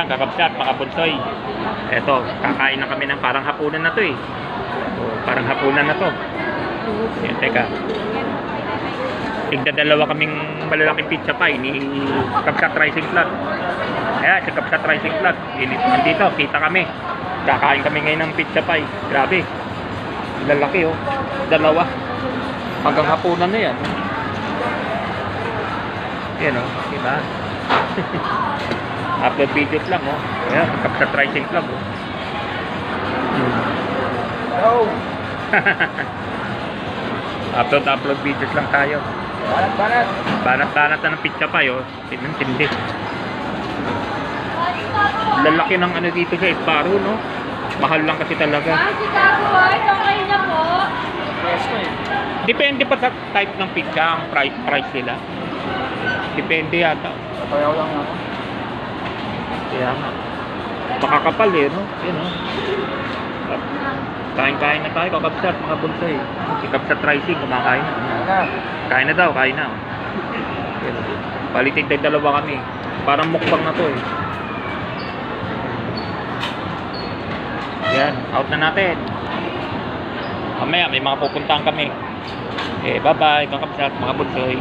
Ayan, kakabsat, mga bunsoy. Eto, kakain na kami ng parang hapunan na to eh. O, parang hapunan na to. Ayan, teka. Tigda dalawa kaming malalaking pizza pie ni Kapsat Rising Flag. Ayan, si Kapsat Rising Flag. Ini- Nandito, kita kami. Kakain kami ngayon ng pizza pie. Grabe. Lalaki oh. Dalawa. Hanggang hapunan na yan. Yan oh, diba? Upload videos lang oh. Ayan, Kapsat Rising Flag oh. Oh, Upload, upload videos lang tayo. banat, banat. Banat-banat na ng pizza pie oh. Tingnan, tindi. Lalaki ng ano dito sa Esparo, no? Mahal lang kasi talaga. Ah, si Kaboy, okay na po. Eh. Depende pa sa type ng pizza ang price, price nila. Depende yata. Papayaw lang ako. Kaya nga. Makakapal eh, no? Yan, no? Kain-kain na tayo, kakapsat, mga bulsay. Si Kapsat Rising, kumakain na. Kain na daw, kain na. Palitig tayo dalawa kami. Parang mukbang na to eh. Yan, out na natin. Mamaya, may mga pupuntahan kami. Eh, bye-bye, kakapsat, mga bulsoy.